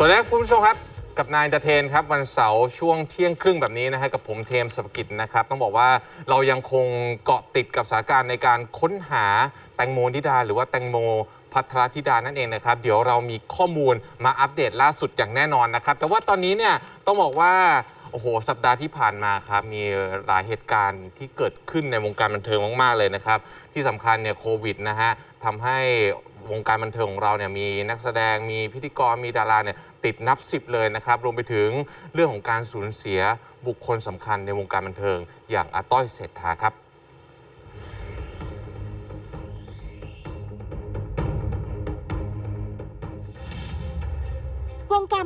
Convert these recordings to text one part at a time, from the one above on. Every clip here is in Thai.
สวัสดีครับคุณผู้ชมครับกับนายเดเทนครับวันเสาร์ช่วงเที่ยงครึ่งแบบนี้นะฮะกับผมเทมสปกิจนะครับ ต้องบอกว่าเรายังคงเกาะติดกับสถานการณ์ในการค้นหาแตงโมนิดา หรือว่าแตงโมพัทรธิดานั่นเองนะครับ เดี๋ยวเรามีข้อมูลมาอัปเดตล่าสุดอย่างแน่นอนนะครับ แต่ว่าตอนนี้เนี่ยต้องบอกว่าโอ้โห สัปดาห์ที่ผ่านมาครับ มีหลายเหตุการณ์ที่เกิดขึ้นในวงการบันเทิงมาก ๆ เลยนะครับ ที่สำคัญเนี่ยโควิดนะฮะทำให้ วงการบันเทิงของเราเนี่ยมีนักแสดงมีพิธีกรมีดาราเนี่ยติดนับสิบเลยนะครับรวมไปถึงเรื่องของการสูญเสียบุคคลสำคัญในวงการบันเทิง อย่างอาต้อยเศรษฐาครับ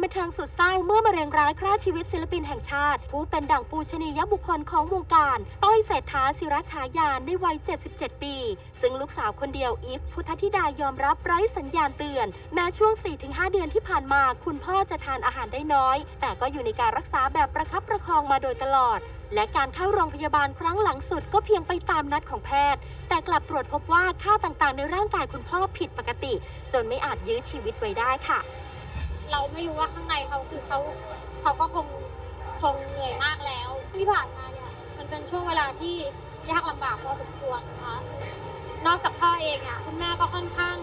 บันเทิงสุดเศร้าเมื่อมะเร็งร้ายฆ่าชีวิตศิลปินแห่งชาติ ผู้เป็นดั่งปูชนียบุคคลของวงการ ต้อยเศรษฐาศิรชายานในวัย 77 ปี ซึ่งลูกสาวคนเดียวอีฟพุทธธิดายอมรับไร้สัญญาณเตือน แม้ช่วง 4-5 เดือนที่ผ่านมา คุณพ่อจะทานอาหารได้น้อย แต่ก็อยู่ในการรักษาแบบประคับประคองมาโดยตลอดและการเข้าโรงพยาบาลครั้งหลังสุดก็เพียงไปตามนัดของแพทย์ แต่กลับตรวจพบว่าค่าต่างๆ ในร่างกายคุณพ่อผิดปกติ จนไม่อาจยื้อชีวิตไว้ได้ค่ะ เราไม่รู้ว่าข้างในเขาคือเขาเขาก็คงคงเหนื่อยมากแล้ว ที่ผ่านมาเนี่ยมันเป็นช่วงเวลาที่ยากลำบากพอสมควรนะคะนอกจากพ่อเองอะคุณแม่ก็ค่อนข้าง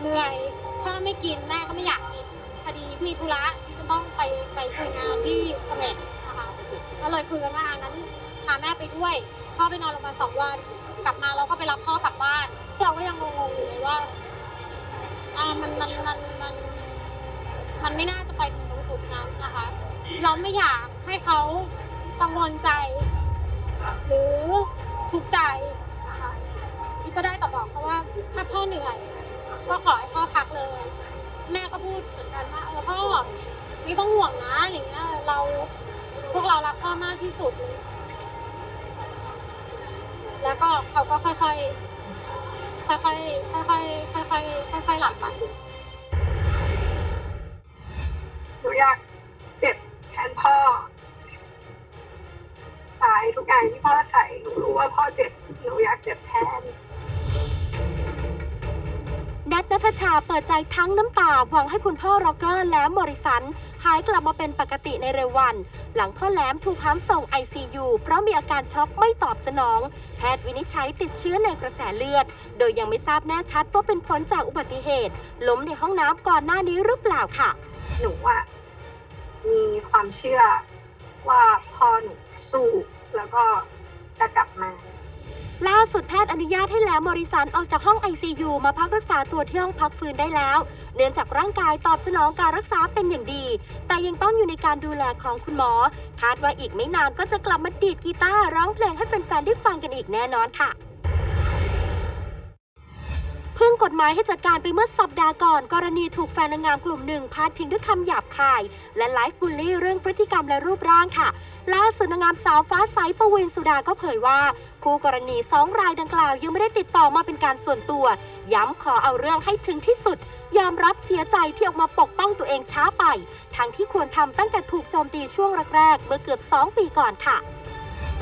เหนื่อยถ้าไม่กินแม่ก็ไม่อยากกินพอดีมีธุระที่จะต้องไปไปคุยงานที่เสม็ดนะคะก็เลยคุยกันว่าอะงั้นพาแม่ไปด้วยพ่อไปนอนโรงพยาบาลสองวันกลับมาเราก็ไปรับพ่อกลับบ้านเราก็ยังงงๆอยู่เลยว่าอ่ามันมันมันมัน มันไม่น่าจะไปถึงตรงจุดนั้นนะคะ เราไม่อยากให้เขากังวลใจ หรือทุกข์ใจนะคะอีกก็ได้แต่บอกเขาว่าถ้าพ่อเหนื่อย ก็ขอให้พ่อพักเลย แม่ก็พูดเหมือนกันว่าเออพ่อไม่ต้องห่วงนะอย่างเงี้ยเราพวกเรารักพ่อมากที่สุดเลยแล้วก็เขาก็ค่อยๆค่อยๆค่อยๆค่อยๆค่อยๆหลับไป หนูอยากเจ็บแทนพ่อ สายทุกอย่างที่พ่อใส่หนูรู้ว่าพ่อเจ็บหนูอยากเจ็บแทนแนทนัทชาเปิดใจทั้งน้ำตาหวังให้คุณพ่อร็อกเกอร์และมอริสัน หายกลับมาเป็นปกติในเร็ววัน หลังพ่อแหลมถูกห้ามส่ง ICU เพราะมีอาการช็อกไม่ตอบสนอง แพทย์วินิจฉัยติดเชื้อในกระแสเลือด โดยยังไม่ทราบแน่ชัดว่าเป็นผลจากอุบัติเหตุ ล้มในห้องน้ำก่อนหน้านี้หรือเปล่าค่ะ หนูอะ มีความเชื่อว่าพ่อหนูสู้แล้วก็จะกลับมา ล่าสุดแพทย์อนุญาตให้แหลมมอริสันออกจากห้อง ICU มาพักรักษาตัวที่ห้องพักฟื้นได้แล้ว เนื่องจากร่างกายตอบสนองการรักษาเป็นอย่างดี แต่ยังต้องอยู่ในการดูแลของคุณหมอ คาดว่าอีกไม่นานก็จะกลับมาดีดกีตาร์ร้องเพลงให้แฟนๆได้ฟังกันอีกแน่นอนค่ะ เพิ่งกฎหมายให้จัดการไปเมื่อสัปดาห์ก่อน กรณีถูกแฟนนางงามกลุ่มหนึ่งพาดพิงด้วยคำหยาบคาย และไลฟ์บูลลี่เรื่องพฤติกรรมและรูปร่างค่ะ ล่าสุดนางงามสาวฟ้าใสปวินสุดาก็เผยว่า คู่กรณีสองรายดังกล่าวยังไม่ได้ติดต่อมาเป็นการส่วนตัว ย้ำขอเอาเรื่องให้ถึงที่สุดยอมรับเสียใจที่ออกมาปกป้องตัวเองช้าไป ทั้งที่ควรทำตั้งแต่ถูกโจมตีช่วงแรกๆเมื่อเกือบ 2 ปีก่อนค่ะ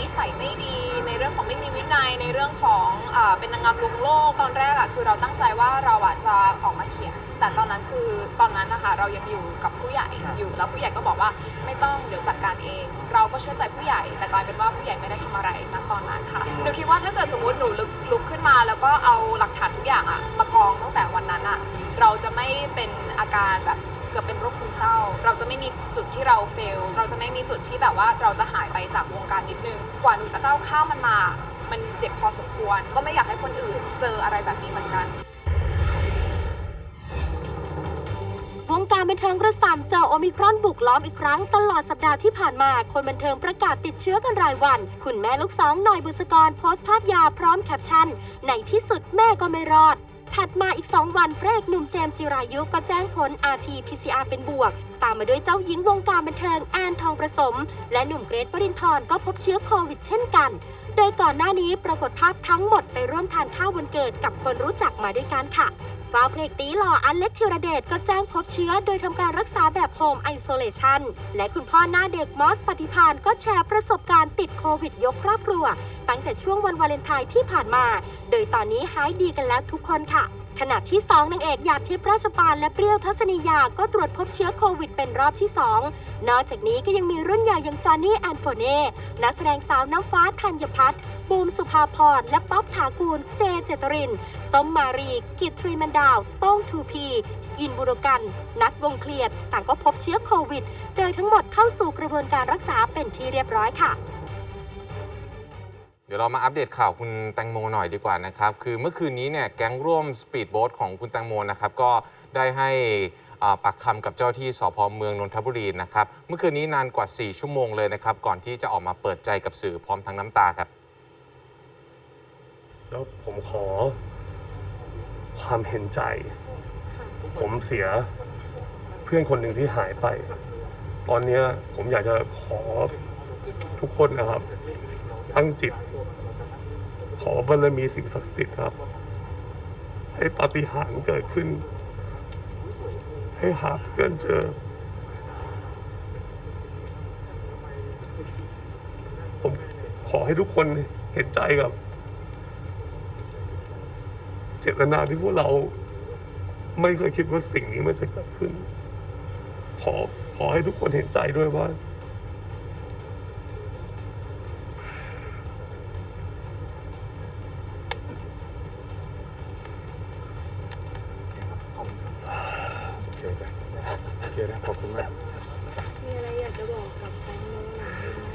นิสัยไม่ดีในเรื่องของไม่มีวินัยในเรื่องของเออเป็นนางงามลวงโลกตอนแรกอะคือเราตั้งใจว่าเราอะจะออกมาเขียน แต่ตอนนั้นคือตอนนั้นนะคะเรายังอยู่กับผู้ใหญ่อยู่แล้วผู้ใหญ่ก็บอกว่าไม่ต้องเดี๋ยวจัดการเอง เราก็เชื่อใจผู้ใหญ่ แต่กลายเป็นว่าผู้ใหญ่ไม่ได้ทำอะไรณตอนนั้นค่ะหนูคิดว่าถ้าเกิดสมมติหนูลุกลุกขึ้นมา แล้วก็เอาหลักฐานทุกอย่างอะมากองตั้งแต่วันนั้นอะเราจะไม่เป็นอาการแบบ เกือบเป็นโรคซึมเศร้า เราจะไม่มีจุดที่เราเฟล เราจะไม่มีจุดที่แบบว่าเราจะหายไปจากวงการนิดนึง กว่าหนูจะก้าวข้ามมันมา มันเจ็บพอสมควร ก็ไม่อยากให้คนอื่น เจออะไรแบบนี้เหมือนกันวงการบันเทิงกระสามเจอโอมิครอนบุกล้อมอีกครั้งตลอดสัปดาห์ที่ผ่านมา คนบันเทิงประกาศติดเชื้อกันรายวัน คุณแม่ลูกสองหน่อยบุษกรโพสต์ภาพยาพร้อมแคปชั่นในที่สุดแม่ก็ไม่รอด ถัดมาอีก 2 วันพระเอกหนุ่มเจมส์จิรายุก็แจ้งผล RT-PCR เป็นบวก ตามมาด้วยเจ้าหญิงวงการบันเทิงแอนทองประสม และหนุ่มเกรทปรินทร์ก็พบเชื้อโควิดเช่นกัน โดยก่อนหน้านี้ปรากฏภาพทั้งหมดไปร่วมทานข้าววันเกิดกับคนรู้จักมาด้วยกันค่ะ ฟ้าเพลกตีหล่ออันเล็กธิรเดชก็แจ้งพบเชื้อ โดยทำการรักษาแบบโฮมไอโซเลชันและคุณพ่อหน้าเด็กมอสปฏิพานก็แชร์ประสบการณ์ติดโควิดยกครอบครัว ตั้งแต่ช่วงวันวาเลนไทน์ที่ผ่านมา โดยตอนนี้หายดีกันแล้วทุกคนค่ะ ขณะที่สองนางเอกหยาดทิพย์ราชปานและเปรี้ยวทัศนียาก็ตรวจพบเชื้อโควิดเป็นรอบที่ 2 นอกจากนี้ก็ยังมีรุ่นใหญ่อย่างจอห์นนี่แอนโฟเน่นักแสดงสาวน้ำฟ้าธัญพัฒน์บูมสุภาพรและป๊อบถากูล เจเจตรินส้มมารี กิตทรีมันดาวโต้งทูพีอินบุรกัน นัดวงเคลียดต่างก็พบเชื้อโควิด โดยทั้งหมดเข้าสู่กระบวนการรักษาเป็นที่เรียบร้อยค่ะ เดี๋ยวเรามาอัปเดตข่าวคุณแตงโมหน่อยดีกว่านะครับ คือเมื่อคืนนี้เนี่ยแก๊งร่วมสปีดโบ๊ทของคุณแตงโมนะครับ ก็ได้ให้อ่าปากคำกับเจ้าที่สพเมืองนนทบุรีนะครับ เมื่อคืนนี้นานกว่า 4 ชั่วโมงเลยนะครับ ก่อนที่จะออกมาเปิดใจกับสื่อพร้อมทั้งน้ำตาครับ แล้วผมขอความเห็นใจ ผมเสียเพื่อนคนหนึ่งที่หายไป ตอนเนี้ยผมอยากจะขอทุกคนนะครับ ตั้งจิต ขอบารมีสิ่งศักดิ์สิทธิ์ครับ ให้ปาฏิหาริย์เกิดขึ้น ให้หาเพื่อนเจอ ผมขอให้ทุกคนเห็นใจกับ เจตนาที่พวกเรา ไม่เคยคิดว่าสิ่งนี้มันจะเกิดขึ้น ขอขอให้ทุกคนเห็นใจด้วยว่า โอเคจ้ะโอเคนะขอบคุณมาก มีอะไรอยากจะบอกกับแตงโมหน่อยไหม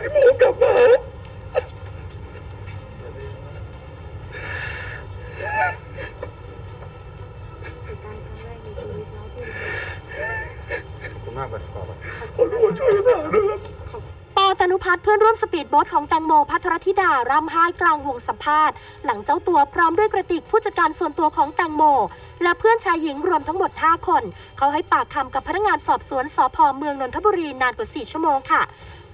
ให้โมกลับมา เหตุการณ์ครั้งแรกในชีวิตเนาะที่ ขอบคุณมากเลยขอบคุณ ขอทุกคนช่วยกันหาด้วยครับ ปอตนุพัฒน์เพื่อนร่ว มสปีดโบ๊ทของแตงโมพัทรธิดาร่ำไห้กลางวงสัมภาษณ์ หลังเจ้าตัวพร้อมด้วยกระติกผู้จัดการส่วนตัวของแตงโม และเพื่อนชายหญิงรวมทั้งหมด 5 คน เขาให้ปากคำกับพนักงานสอบสวนสพเมืองนนทบุรีนานกว่า 4 ชั่วโมงค่ะ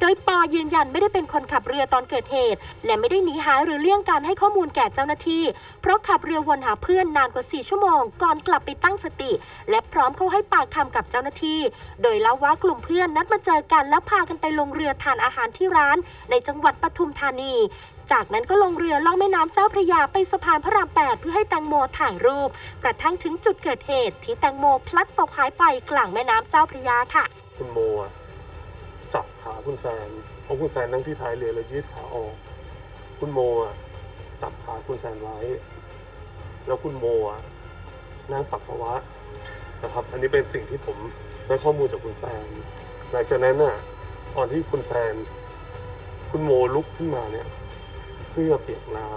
โดยปอยืนยันไม่ได้เป็นคนขับเรือตอนเกิดเหตุ และไม่ได้หนีหายหรือเลี่ยงการให้ข้อมูลแก่เจ้าหน้าที่ เพราะขับเรือวนหาเพื่อนนานกว่า 4 ชั่วโมง ก่อนกลับไปตั้งสติ และพร้อมเข้าให้ปากคำกับเจ้าหน้าที่ โดยเล่าว่ากลุ่มเพื่อนนัดมาเจอกันแล้วพากันไปลงเรือทานอาหารที่ร้าน ในจังหวัดปทุมธานีจากนั้นก็ลงเรือล่องแม่น้ำเจ้าพระยาไปสะพานพระราม 8 เพื่อให้แตงโมถ่ายรูป กระทั่งถึงจุดเกิดเหตุที่แตงโมพลัดตกหายไปกลางแม่น้ำเจ้าพระยาค่ะ คุณโม คุณแซนเพราะคุณแซนนั่งที่ท้ายเรือแล้วยืดขาออก คุณโมอะจับขาคุณแซนไว้ แล้วคุณโมอะนั่งปัสสาวะนะครับ อันนี้เป็นสิ่งที่ผมได้ข้อมูลจากคุณแซนหลังจากนั้นน่ะตอนที่คุณแซนคุณโมลุกขึ้นมาเนี่ย เสื้อเปียกน้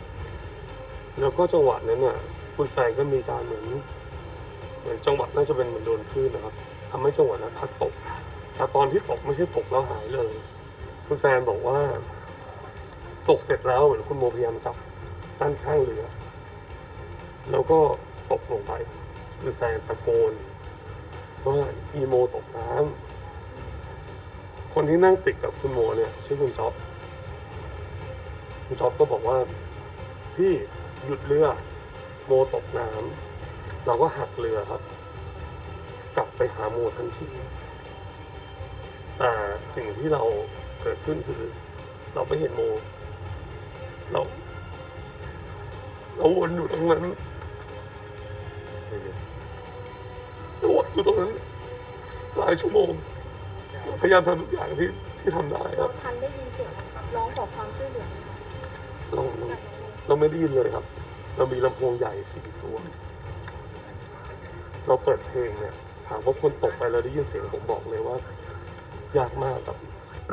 ำแล้วก็จังหวะนั้นน่ะ คุณแซนก็มีการเหมือนเหมือนจังหวะน่าจะเป็นเหมือนโดนคลื่นนะครับทำให้จังหวะนั้นพัดตก แต่ตอนที่ตกไม่ใช่ตกแล้วหายเลย คุณแฟนบอกว่า ตกเสร็จแล้วเหมือนคุณโมพยายามจับด้านข้างเรือ แล้วก็ตกลงไปคุณแฟนตะโกนว่าอีโมตกน้ำคนที่นั่งติดกับคุณโมเนี่ยชื่อคุณจ๊อบคุณจ๊อบก็บอกว่าพี่หยุดเรือโมตกน้ำเราก็หักเรือครับ กลับไปหาโมทันที แต่สิ่งที่เราเกิดขึ้นคือ เราไม่เห็นโม เราเราวนอยู่ตรงนั้นเราวนอยู่ตรงนั้นหลายชั่วโมงเราพยายามทำทุกอย่างที่ที่ทำได้คเรารับทันได้ยินเสียงร้องขอความช่วยเหลือไหมคะเราเราเราไม่ได้ยินเลยครับ เรามีลำโพงใหญ่สี่ตัว เราเปิดเพลงเนี่ยถามว่าคนตกไปแล้วได้ยินเสียงผมบอกเลยว่า ยากมากครับ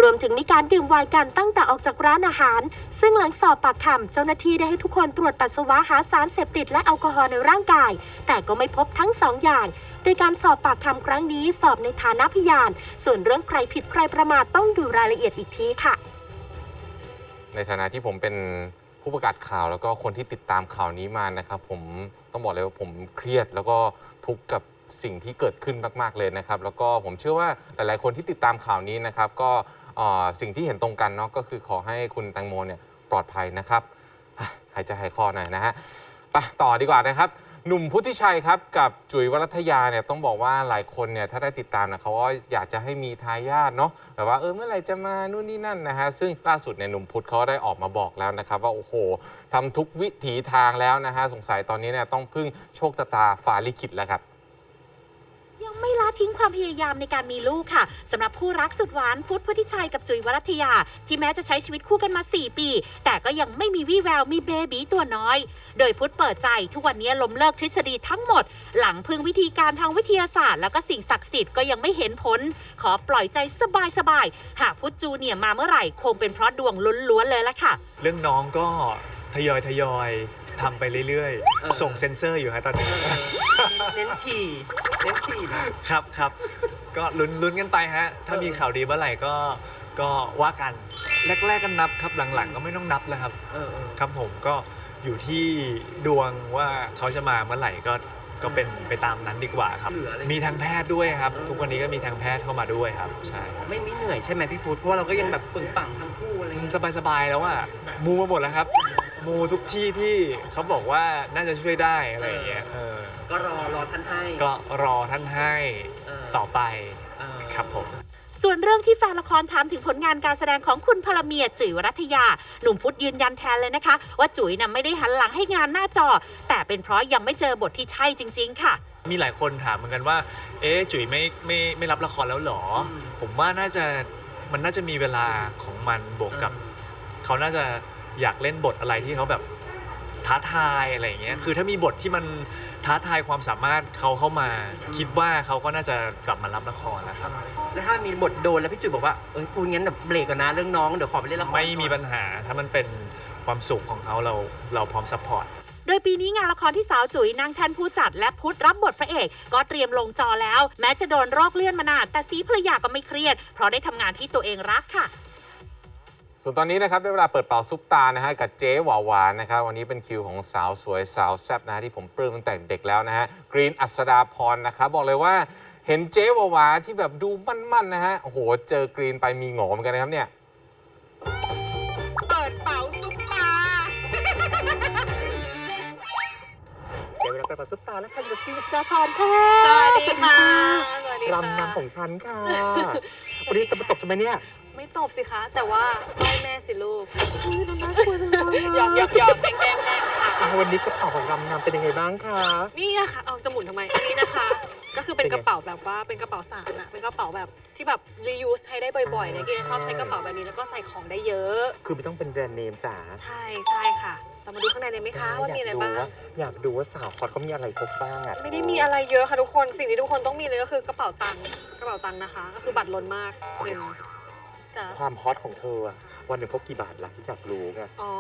รวมถึงมีการดื่มไวน์กันตั้งแต่ออกจากร้านอาหาร ซึ่งหลังสอบปากคำเจ้าหน้าที่ได้ให้ทุกคนตรวจปัสสาวะหาสารเสพติดและแอลกอฮอล์ในร่างกาย แต่ก็ไม่พบทั้งสองอย่าง โดยการสอบปากคำครั้งนี้สอบในฐานะพยาน ส่วนเรื่องใครผิดใครประมาทต้องดูรายละเอียดอีกทีค่ะ ในฐานะที่ผมเป็นผู้ประกาศข่าวแล้วก็คนที่ติดตามข่าวนี้มานะครับ ผมต้องบอกเลยว่าผมเครียดแล้วก็ทุกข์กับ สิ่งที่เกิดขึ้นมาก ๆ เลยนะครับ แล้วก็ผมเชื่อว่าหลาย ๆ คนที่ติดตามข่าวนี้นะครับ ก็เอ่อสิ่งที่เห็นตรงกันเนาะก็คือขอให้คุณแตงโมเนี่ยปลอดภัยนะครับอะหายใจหายคอหน่อยนะฮะไปต่อดีกว่านะครับ หนุ่มพุทธิชัยครับกับจุ๋ยวรัตยาเนี่ยต้องบอกว่าหลายคนเนี่ยถ้าได้ติดตามนะเขาก็อยากจะให้มีทายาทเนาะแบบว่าเออเมื่อไหร่จะมานู่นนี่นั่นนะฮะซึ่งล่าสุดเนี่ยหนุ่มพุทธเขาได้ออกมาบอกแล้วนะครับ ว่าโอ้โหทำทุกวิถีทางแล้วนะฮะสงสัยตอนนี้เนี่ยต้องพึ่งโชคตาฟ้าลิขิตแล้วครับ ไม่ละทิ้งความพยายามในการมีลูกค่ะสำหรับคู่รักสุดหวานพุทธพุทธิชัยกับจุ๋ยวรัตยา ที่แม้จะใช้ชีวิตคู่กันมา 4 ปี แต่ก็ยังไม่มีวี่แววมีเบบีตัวน้อย โดยพุทธเปิดใจทุกวันนี้ล้มเลิกทฤษฎีทั้งหมด หลังพึ่งวิธีการทางวิทยาศาสตร์ แล้วก็สิ่งศักดิ์สิทธิ์ก็ยังไม่เห็นผล ขอปล่อยใจสบายๆหากพุทธจูเนี่ยมาเมื่อไหร่คงเป็นเพราะดวงล้วนๆเลยละค่ะ เรื่องน้องก็ทยอยทยอย ทำไปเรื่อยๆส่งเซ็นเซอร์อยู่ฮะตอนนี้ เน้นทีเน้นทีนะ ครับครับก็ลุ้นลุ้นกันไปฮะ ถ้ามีข่าวดีเมื่อไหร่ก็ก็ว่ากันแรก ๆกันนับครับหลังๆ ก็ไม่ต้องนับแล้วครับ เออเออ ครับผมก็อยู่ที่ดวงว่าเขาจะมาเมื่อไหร่ก็ก็เป็นไปตามนั้นดีกว่าครับ เหลืออะไรมีทางแพทย์ด้วยครับทุกวันนี้ก็มีทางแพทย์เข้ามาด้วยครับใช่ครับไม่ไม่เหนื่อยใช่ไหมพี่พุทธเพราะว่าเราก็ยังแบบปึงปังทั้งคู่อะไรอย่างเงี้ย สบายๆแล้วอะมูมาหมดแล้วครับ มูทุกที่ที่เขาบอกว่าน่าจะช่วยได้อะไรอย่างเงี้ยเออก็รอรอท่านให้ก็รอท่านให้เออต่อไปเออ ครับผม ส่วนเรื่องที่แฟนละครถามถึงผลงานการแสดงของคุณพลเมียจุ๋ยวรัตยา หนุ่มพุทธยืนยันแทนเลยนะคะ ว่าจุ๋ยน่ะไม่ได้หันหลังให้งานหน้าจอ แต่เป็นเพราะยังไม่เจอบทที่ใช่จริง ๆ ค่ะ มีหลายคนถามเหมือนกันว่า เอ๊ะจุ๋ยไม่ไม่ไม่รับละครแล้วเหรออผมว่าน่าจะมันน่าจะมีเวลาของมันบวกกับ เขาน่าจะ อยากเล่นบทอะไรที่เขาแบบท้าทายอะไรอย่างเงี้ยคือถ้ามีบทที่มันท้าทายความสามารถเขาเข้ามา คิดว่าเขาก็น่าจะกลับมารับละครนะครับ แล้วถ้ามีบทโดนแล้วพี่จุ๋ยบอกว่าเอ้ยพูดงั้นแบบเบรกก่อนนะเรื่องน้องเดี๋ยวขอไปเล่นละครไม่มีก่อนปัญหาถ้ามันเป็นความสุขของเขาเราเราพร้อมซัพพอร์ตโดยปีนี้งานละครที่สาวจุ๋ยนางแทนผู้จัดและพุทธรับบทพระเอก ก็เตรียมลงจอแล้ว แม้จะโดนโรคเลื่อนมานานแต่สีภรรยาก็ไม่เครียด เพราะได้ทำงานที่ตัวเองรักค่ะ ส่วนตอนนี้นะครับได้เวลาเปิดเป่าซุปตานะฮะกับเจ๊หวาหวานนะครับวันนี้เป็นคิวของสาวสวยสาวแซ่บนะฮะที่ผมปลื้มตั้งแต่เด็กแล้วนะฮะกรีนอัศดาพรนะครับบอกเลยว่าเห็นเจ๊หวาหวาที่แบบดูมั่นๆนะฮะโอ้โหเจอกรีนไปมีหงอเหมือนกันนะครับเนี่ย เปิดเป๋าซุปตา เดี๋ยวเราไปกับซุปตาและค่ะอยู่กับกินสดาพรค่ะ สวัสดีค่ะ สวัสดีค่ะ รำนำของฉันค่ะ วันนี้จะมาตบใช่ไหมเนี่ยไม่ตบสิคะ แต่ว่าไหว้แม่สิลูกหยอกหยอกหยอกแกล้งแกล้งแกล้งค่ะ อะวันนี้กระเป๋าของรำนำเป็นยังไงบ้างคะ นี่อะค่ะ เอาจะหมุนทำไม อันนี้นะคะ ก็คือเป็นกระเป๋าแบบว่าเป็นกระเป๋าสารอะเป็นกระเป๋าแบบที่แบบ reuse ใช้ได้บ่อยๆเนี่ยกินชอบใช้กระเป๋าแบบนี้แล้วก็ใส่ของได้เยอะ คือไม่ต้องเป็นแบรนด์เนมจ๋าใช่ใช่ค่ะ เรามาดูข้างในเลยไหมคะว่ามีอะไรยากดูบ้างว่าอยากดูว่าสาวคอตเขามีอะไรพกบ้างอะไม่ได้มีอะไรเยอะค่ะทุกคน สิ่งที่ทุกคนต้องมีเลยก็คือกระเป๋าตังค์กระเป๋าตังค์นะคะ ก็คือบัตรล้นมากหนึ่งจ้ะความฮอตของเธออะวันหนึ่งพกกี่บาทล่ะที่อยากรู้ไงอ๋อ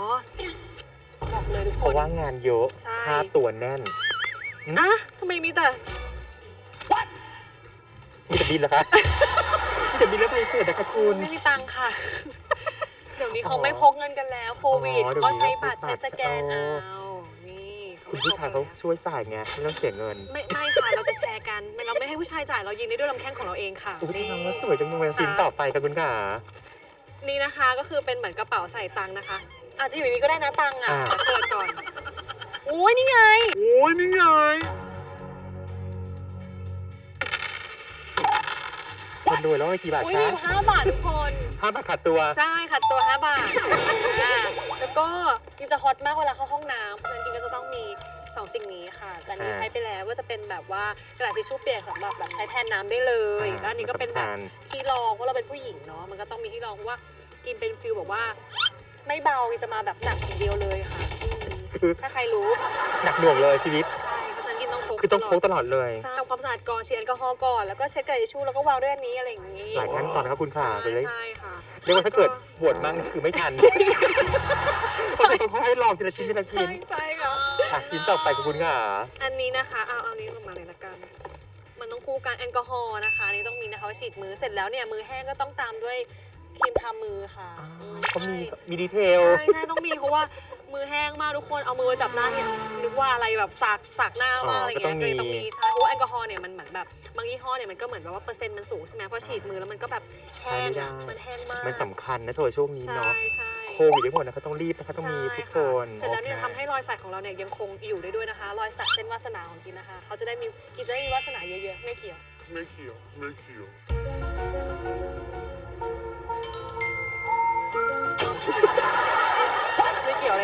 บอกเลยทุกเพคนราะว่างานเยอะใช่ ค่าตัวแน่น นะทำไมมีแต่ มีแต่บินเหรอคะ มีแต่บินแล้วไปเสียนะคะคุณ ไม่มีตังค์ค่ะ เดี๋ยวนี้เขาไม่พกเงินกันแล้วโควิดอ๋อเดี๋ยวก็นี้ใช้บัตรใช้ใช้บัตร สแกนอ๋เอาอนี่คุณผู้ชายเขาช่วยจ่ายไงไม่ต้องเสียเงินไม่ไม่ค่ะเราจะแชร์กันไม่เราไม่ให้ผู้ชายจ่ายเรายิงได้ด้วยลำแข้งของเราเองค่ะอุ้ยนี่ทำว่าสวยจังเลยสินต่อไปค่ะคุณค่ะ นี่นะคะก็คือเป็นเหมือนกระเป๋าใส่ตังค์นะคะ อาจจะอยู่ในนี้ก็ได้นะตังค์อะอ่า แต่เปิดก่อนอุ้ยนี่ไง โอ้ยนี่ไง คนรวยแล้วให้กี่บาทอุ้ยคะมีอยู่ห้าบาททุกคน ห้าบาทขาดตัว ใช่ค่ะตัว 5 บาทอ่าแล้วก็กินจะฮอตมากเวลาเข้าห้องน้ำเพราะฉะนั้นกินก็จะต้องมี2สิ่งนี้ค่ะแต่อันนี้อ่า ใช้ไปแล้วก็จะเป็นแบบว่ากระดาษทิชชู่เปียกสำหรับแบบใช้แทนน้ำได้เลยอ่าแล้วอันนี้ก็เป็นแบบสำคัญที่รองเพราะเราเป็นผู้หญิงเนาะมันก็ต้องมีที่รองเพราะว่ากินเป็นฟิลแบบว่า ไม่เบากินจะมาแบบหนักอย่างเดียวเลยค่ะอืมคือถ้าใครรู้หนักหน่วงเลยชีวิต ใช่เพราะฉะนั้นกินต้องพกคือต้องพกตลอดเลย ใช่ทำ ความสะอาดก่อนฉีดแอลกอฮอล์ก่อนแล้วก็เช็ดกระดาษทิชชู่แล้วก็วางด้วยอันนี้อะไรอย่างนี้หลายขั้นตอนนะครับคุณค่ะไปเลยใช่ค่ะเรียกว่าถ้าเกิดปวดมากนี่คือไม่ทันเพราะจะต้องให้ลองทีละชิ้นทีละชิ้ใช่นใช่ค่ะอะชิ้นต่อไปกับคุณค่ะอันนี้นะคะเอาเอานี้ลงมาเลยละกัน มันต้องคู่กันแอลกอฮอล์นะคะอันนี่ต้องมีนะคะว่าฉีดมือเสร็จแล้วเนี่ยมือแห้งก็ต้องตามด้วยครีมทามือค่ะอ่าอืเขามีใช่ มีดีเทล ใช่ใช่ต้องมีเพราะว่า มือแห้งมากทุกคนเอามือไปจับหน้าเนี่ยนึกว่าอะไรแบบสากสากหน้ามากอะไรก็ต้เงี้อยงมีเลยต้องมีใช่เพราะว่าแอลกอฮอล์เนี่ยมันเหมือนแบบบางยี่ห้อเนี่ยมันก็เหมือนแบบว่าเปอร์เซ็นต์มันสูงใช่ไหมพอฉีดมือแล้วมันก็แบบแห้งอะมันแห้งมากมันสำคัญนะเธอช่วงนี้ใช่เนาะใช่โควิดทั้งหมดนะเขาต้องรีบนะคะต้องมีทุกคนเสร็จแล้วเนี่ยทำให้รอยสักของเราเนี่ยยังคงอยู่ได้ด้วยนะคะ รอยสักเส้นวาสนาของกินนะคะ เขาจะได้มีกินจะได้มีวาสนาเยอะๆไม่เกี่ยว ไม่เกี่ยวไม่เกี่ยว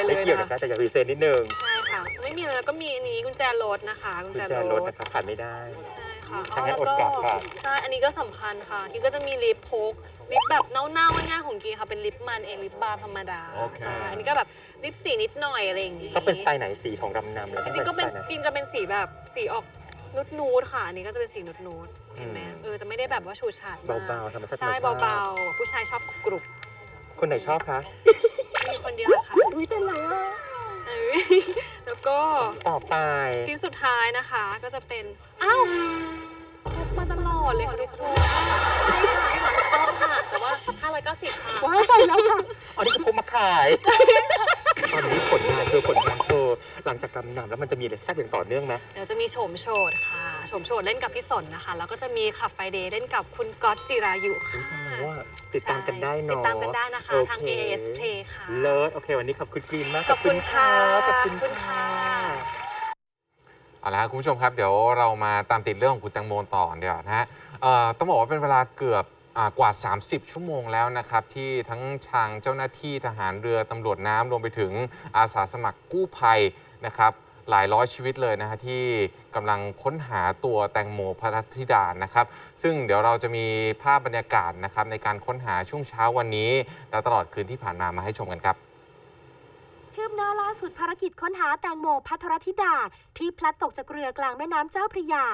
เกี่ยวอะไรเลไม่ยเกี่ยวนะนะคะคะแต่อยากรีเซนนิดนึงใช่ค่ะ ไม่มีอะไรแล้วก็มีอันนี้กุญแจรถนะคะ กุญกุญแจแจรรถถนะคะขาดไม่ได้ ใช่ค่ะทางนั้นแล้วอดกลับค่ะ ใช่อันนี้ก็สำคัญค่ะกินก็จะมีลิปพกลิปแบบเน่าๆง่ายๆของกินค่ะเป็นลิปมันเองลิปบาล์มธรรมดาโอเค ใช่อันนี้ก็แบบลิปสีนิดหน่อยอะไรอย่างงี้ต้องเป็นสไตล์ไหนสีของรำนำเลยจต้องริงๆก็เป็นสไตล์ไห กินจะเป็นสีแบบสีออกนูดนูดๆค่ะ อันนี้ก็จะเป็นสีนูดนูดๆเห็นไหมอืมเออจะไม่ได้แบบว่าฉูดฉาดมกเบาๆธรรมชาติใช่ธรรมชาติ เบาๆ ผู้ชายชอบกรุบคนไหนชอบคะมีคนเดียว อะค่ะอุ้ยเป็นไรอะเอ้ยแล้วก็ต่อไป ชิ้นสุดท้ายนะคะก็จะเป็น อ้าวพกมาตลอดเลยค่ะทุกคนใช่ค่ะหลังกล้องค่ะ แต่ว่า 590 ค่ะว้ายไปแล้วค่ะอันนี้คือพกมาขาย ตอนนี้ผลงานเธอผลงานเธอหลังจากรำนำแล้วมันจะมีอะไรแซ่บอย่างต่อเนื่องไหมเดี๋ยวจะมีโฉมโฉดค่ะโฉมโฉดเล่นกับพี่สนนะคะ แล้วก็จะมีคลับไฟเดย์เล่นกับคุณก๊อตจิรายุค่ะว่าติดตามกันได้เนาะติดตามกันได้นะคะโอเคทาง AS Play ค่ะเลิศโอเค วันนี้ขอบคุณกรีนมากขอบคุณค่ะขอบคุณขอบคุณค่ะเอาละครับคุณผู้ชมครับ เดี๋ยวเรามาตามติดเรื่องของคุณแตงโมต่อเดี๋ยวานะฮะเอ่อต้องบอกว่าเป็นเวลาเกือบ อ่ากว่า 30 ชั่วโมงแล้วนะครับ ที่ทั้งทางเจ้าหน้าที่ทหารเรือตำรวจน้ำรวมไปถึงอาสาสมัครกู้ภัยนะครับ หลายร้อยชีวิตเลยนะฮะที่กำลังค้นหาตัวแตงโมพระธิดานะครับ ซึ่งเดี๋ยวเราจะมีภาพบรรยากาศนะครับในการค้นหาช่วงเช้าวันนี้ และตลอดคืนที่ผ่านมามาให้ชมกันครับ คืบหน้าล่าสุดภารกิจค้นหาแตงโมพัทรธิดา ที่พลัดตกจากเรือกลางแม่น้ำเจ้าพระยา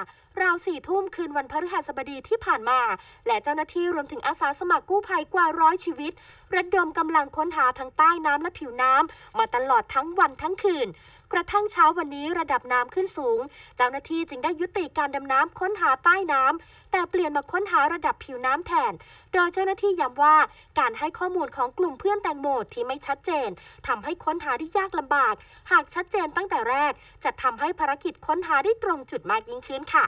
ราวสี่ทุ่มคืนวันพฤหัสบดีที่ผ่านมา และเจ้าหน้าที่รวมถึงอาสาสมัครกู้ภัยกว่าร้อยชีวิต ระดมกำลังค้นหาทั้งใต้น้ำและผิวน้ำมาตลอดทั้งวันทั้งคืน กระทั่งเช้าวันนี้ระดับน้ำขึ้นสูง เจ้าหน้าที่จึงได้ยุติการดำน้ำค้นหาใต้น้ำแต่เปลี่ยนมาค้นหาระดับผิวน้ำแทน โดยเจ้าหน้าที่ย้ำว่า การให้ข้อมูลของกลุ่มเพื่อนแตงโมที่ไม่ชัดเจนทำให้ค้นหาได้ยากลำบาก หากชัดเจนตั้งแต่แรก จะทำให้ภารกิจค้นหาได้ตรงจุดมากยิ่งขึ้นค่ะ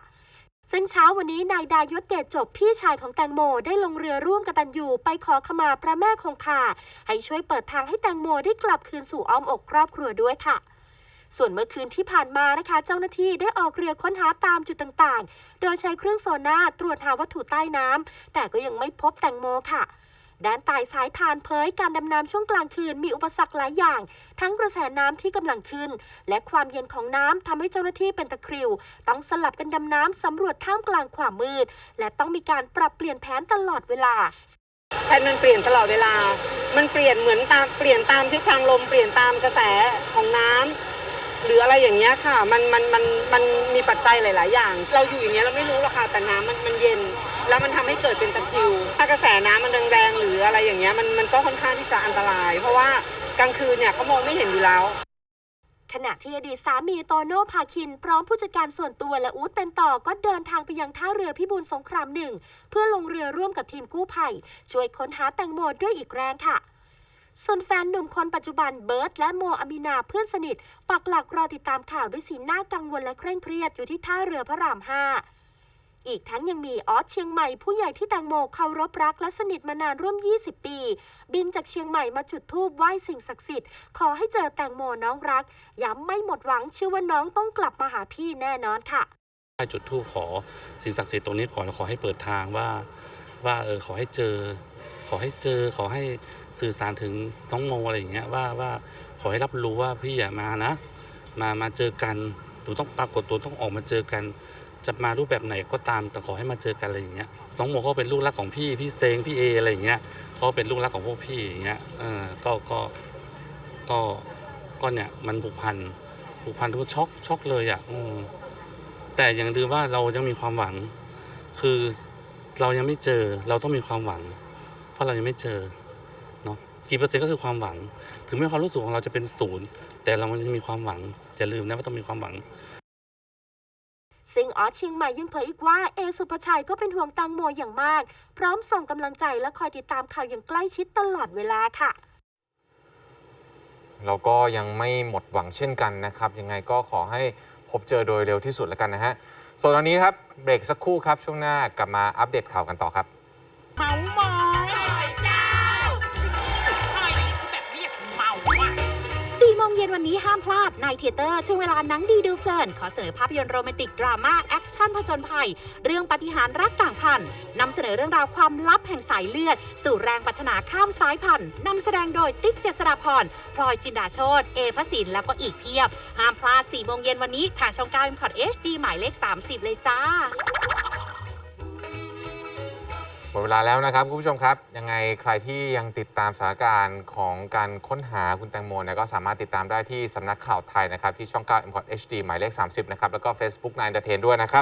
ซึ่งเช้าวันนี้นายดายศเดชจบพี่ชายของแตงโมได้ลงเรือร่วมกตันยูไปขอขมาพระแม่คงคาให้ช่วยเปิดทางให้แตงโมได้กลับคืนสู่อ้อมอกครอบครัวด้วยค่ะ ส่วนเมื่อคืนที่ผ่านมานะคะ เจ้าหน้าที่ได้ออกเรือค้นหาตามจุดต่างๆ โดยใช้เครื่องโซน่าตรวจหาวัตถุใต้น้ำแต่ก็ยังไม่พบแตงโมค่ะด้านใต้สายทานเผยการดำน้ำช่วงกลางคืนมีอุปสรรคหลายอย่าง ทั้งกระแสน้ำที่กำลังขึ้น และความเย็นของน้ำทำให้เจ้าหน้าที่เป็นตะคริว ต้องสลับกันดำน้ำสำรวจท่ามกลางความมืด และต้องมีการปรับเปลี่ยนแผนตลอดเวลาแพทมันเปลี่ยนตลอดเวลา มันเปลี่ยนเหมือนตามเปลี่ยนตามทิศทางลมเปลี่ยนตามกระแสของน้ำ หรืออะไรอย่างเงี้ยค่ะ มันมันมันมันมีปัจจัยหลาย ๆ อย่าง เราอยู่อย่างเงี้ยเราไม่รู้หรอกค่ะแต่น้ำมันมันเย็น แล้วมันทำให้เกิดเป็นตะคริว ถ้ากระแสน้ำมันแรงๆหรืออะไรอย่างเงี้ยมันมันก็ค่อนข้างที่จะอันตราย เพราะว่ากลางคืนเนี่ยเขามองไม่เห็นอยู่แล้ว ขณะที่อดีตสามีโตโน่พาคิน พร้อมผู้จัดการส่วนตัวและอู๊ดเป็นต่อก็เดินทางไปยังท่าเรือพิบูลสงครามหนึ่ง เพื่อลงเรือร่วมกับทีมกู้ภัย ช่วยค้นหาแตงโมด้วยอีกแรงค่ะ ส่วนแฟนหนุ่มคนปัจจุบันเบิร์ตและโมอามินาเพื่อนสนิท ปักหลักรอติดตามข่าวด้วยสีหน้ากังวลและเคร่งเครียดอยู่ที่ท่าเรือพระรามห้าอีกทั้งยังมีออสเชียงใหม่ผู้ใหญ่ที่แตงโมเคารพรักและสนิทมานานร่วม 20 ปี บินจากเชียงใหม่มาจุดธูปไหว้สิ่งศักดิ์สิทธิ์ ขอให้เจอแตงโมน้องรัก ย้ำไม่หมดหวังเชื่อว่าน้องต้องกลับมาหาพี่แน่นอนค่ะจุดธูปขอสิ่งศักดิ์สิทธิ์ตรงนี้ขอขอให้เปิดทางว่า ว่าเออขอให้เจอ ขอให้เจอขอให้ สื่อสารถึงน้องโมอะไรอย่างเงี้ยว่าว่าขอให้รับรู้ว่าพี่อย่ามานะ มามาเจอกันหนูต้องปรากฏตัวต้องออกมาเจอกัน จะมารูปแบบไหนก็ตามแต่ขอให้มาเจอกันอะไรอย่างเงี้ยน้องโมเขาเป็นลูกรักของพี่พี่เซงพี่เออะไรอย่างเงี้ยเขาเป็นลูกรักของพวกพี่อย่างเงี้ยเออก็ก็ก็ก็เนี่ยมันผูกพันผูกพันทุกช็อกช็อกเลยอะอืมแต่อย่างลืมว่าเรายังมีความหวัง คือเรายังไม่เจอเราต้องมีความหวัง เพราะเรายังไม่เจอ กี่เปอร์เซ็นต์ก็คือความหวัง ถึงแม้ความรู้สึกของเราจะเป็นศูนย์แต่เรายังมีความหวังอย่าลืมนะว่าต้องมีความหวังซึ่งออสเชียงใหม่ยังเผยอีกว่าเอสุภชัยก็เป็นห่วงแตงโมอย่างมาก พร้อมส่งกำลังใจและคอยติดตามข่าวอย่างใกล้ชิดตลอดเวลาค่ะ เราก็ยังไม่หมดหวังเช่นกันนะครับ ยังไงก็ขอให้พบเจอโดยเร็วที่สุดแล้วกันนะฮะส่วนตอนนี้ครับเบรกสักครู่ครับช่วงหน้ากลับมาอัปเดตข่าวกันต่อครับเมามอย งเย็นวันนี้ห้ามพลาดในเทเตอร์ช่วงเวลาหนังดีดูเพลิน ขอเสนอภาพยนตร์โรแมนติกดราม่าแอคชั่นผจญภัย เรื่องปฏิหารย์รักต่างพันนำเสนอเรื่องราวความลับแห่งสายเลือด สู่แรงปรารถนาข้ามสายพันธุ์นำแสดงโดยติ๊กเจษฎาพรพลอยจินดาโชตเอพระสินแล้วก็อีกเพียบ ห้ามพลาด4โมงเย็นวันนี้ทางช่อง9 m c o t HD หมายเลข 30 เลยจ้า หมดเวลาแล้วนะครับคุณผู้ชมครับ ยังไงใครที่ยังติดตามสถานการณ์ของการค้นหาคุณแตงโมเนี่ยก็สามารถติดตามได้ที่สำนักข่าวไทยนะครับ ที่ช่อง9 m c o t HD หมายเลข 30 นะครับ แล้วก็ Facebook 9 Entertain ด้วยนะครับ